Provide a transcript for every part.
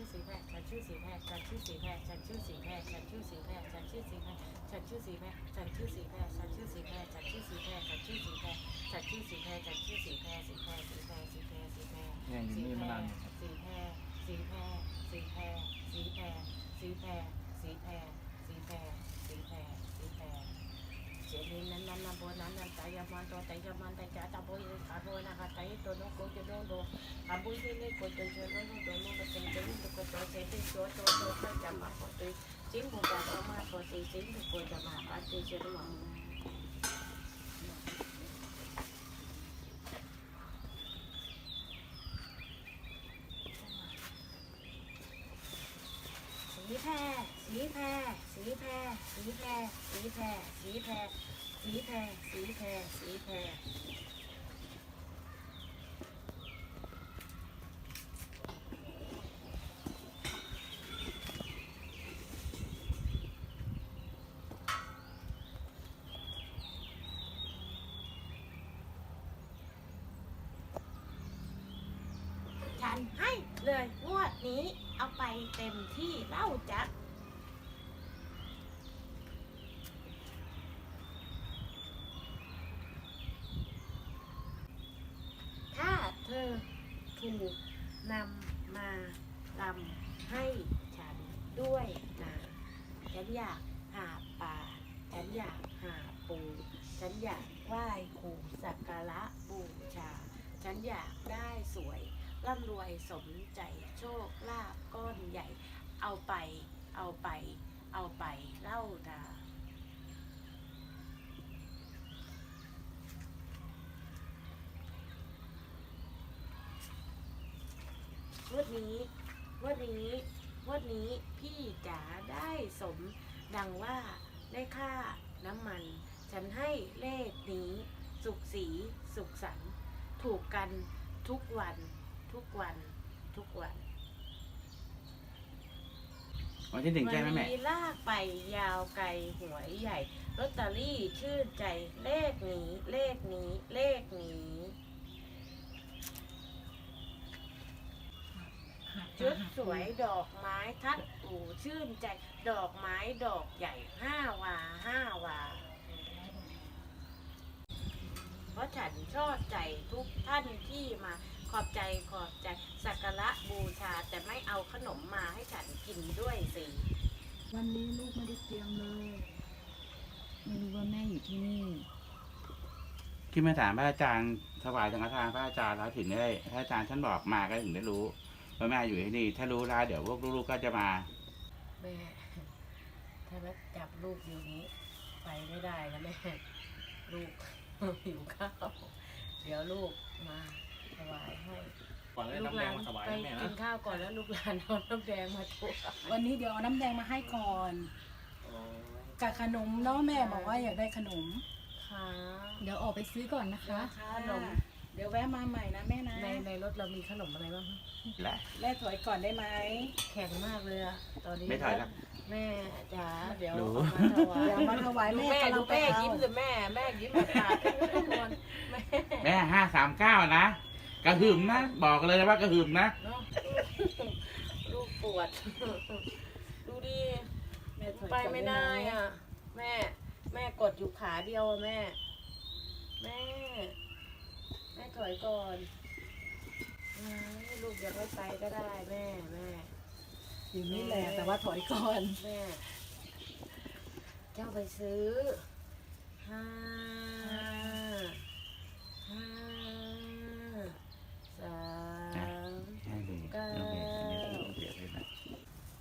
ชื่อสีแพทย์ฉันชื่อสีแพทย์ฉันชื่อสีแพทย์ฉันชื่อสีแพทย์ฉันชื่อสีแพทย์ฉันชื่อสีแพทย์ฉันชื่อสีแพทย์ฉันชื่อสีแพทย์ฉันชื่อสีแพทย์ฉันชื่อสีแพทย์ฉันชื่อสีแพทย์ฉันชื่อสีแพทย์ฉันชื่อสีแพทย์สีแพทย์สีแพทย์สีแพทย์สีแพทย์เนี่ยอยู่สีนี่แพมานานเนี่ยครับสีแพรสีแพรสีแพรสีแพรสีแพรสีแพรสีแพรสีแพรสีแพรเจริญนั้นนั้นนะโบนั้นนั้นใจยามันตัวใจยามันใจจ้าตาโบยขาโบนะคะใจตัวน้องโกจะโดนโดอาบุยที่นี่โกจะเจอ มาปาติเจริญสีแพรสีแพรสีแพรสีแพรสีแพรสีแพรสีแพรสีแพรสีแพรฉันให้ เลย งวดนี้เอาไปเต็มที่เล่าจักถ้าเธอถูกนำมาลำให้ฉันด้วยนะฉันอยากหาปลาฉันอยากหาปู ฉันอยากไหว้ครูสักการะบูชา ฉันอยากได้สวย ร่ำรวยสมใจโชคลาภก้อนใหญ่ เอาไป เอาไป เอาไปเล่าดาวดนี้วดนี้วดนี้พี่จ๋าได้สมดังว่าได้ค่าน้ำมัน ฉันให้เลขนี้ สุขสี สุขสันถูกกันทุกวัน ทุกวันทุกวันวันที่หนึ่งใช่ไหมวัแม่นี้ลากไปยาวไกลหวยใหญ่ลอตเตอรี่ชื่นใจเลขนี้ เลขนี้ เลขนี้ ชุดสวยดอกไม้ทัดอู่ชื่นใจ ดอกไม้ดอกใหญ่ห้าวาห้าวา เพราะฉันชอบใจทุกท่านที่มา ขอบใจขอบใจสักการะบูชาแต่ไม่เอาขนมมาให้ฉันกินด้วยสิวันนี้ลูกไม่ได้เตรียมเลยไม่รู้ว่าแม่อยู่ที่นี่ที่มาถามพระอาจารย์ถวายสังฆทานพระอาจารย์แล้วถึงได้พระอาจารย์ท่านบอกมาก็ถึงได้รู้ว่าแม่อยู่ที่นี่ ถ้ารู้แล้วเดี๋ยวพวกลูกๆก็จะมาแม่ถ้าแม่จับลูกอยู่นี้ ไปไม่ได้นะแม่ลูกหิวข้าวเดี๋ยวลูกมา ถวายให้ก่อนได้ลูกน้ำหแดลางนมาถวายไปนะแม่กินะนข้าวก่อนแล้วลูกหลานเอาน้ำแดงมาถวายวันนี้เดี๋ยวเอาน้ำแดงมาให้ก่อนอ๋อกับขนมเนาะแม่บอกว่าอยากได้ขนมค่ะเดี๋ยวออกไปซื้อก่อนนะคะ ขนมเดี๋ยวแวะมาใหม่นะแม่นะในในรถเรามีขนมอะไรบ้างคะและแม่ถอยก่อนได้ไหมแข็งมากเลยอะตอนนี้ไม่ถอยแล้ว แม่จ๋าเดี๋ยวรู้เอามาถวายเดี๋ยวมาถวายดูแม่แม่กำลังไปดูแม่เอายิ้มสิแม่แม่ยิ้มแบบตาขึ้นทุกคนแม่แม่ห้าสามเก้านะ กระหึ่มนะ บอกเลยนะว่ากระหึ่มนะ เนาะลูกปวด ดูดิ แม่ถอยไปก่อนไม่ได้ได้ไหมอะ แม่ แม่กดอยู่ขาเดียวอะแม่ แม่ แม่ถอยก่อนอ้ายลูกอยากไม่ไปก็ได้แม่แม่ อยู่นี่แหละแต่ว่าถอยก่อน แม่ เจ้าไปซื้อห้าห้าสาม ให้ดู เก้า น้องเบียร์อันนี้เป็นน้องเบียร์เลยนะ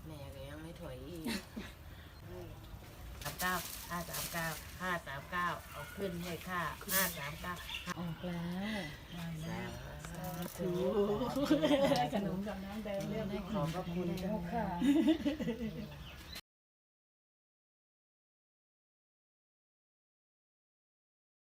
แม่ก็ยังไม่ถอยอีกสามเก้า ห้าสามเก้าห้าสามเก้าเอาขึ้นให้ค่าห้าสามเก้าออกแล้วได้แล้วสาธุขนมกับน้ำแดงเรียบร้อยขอบพระคุณเจ้าค่ะข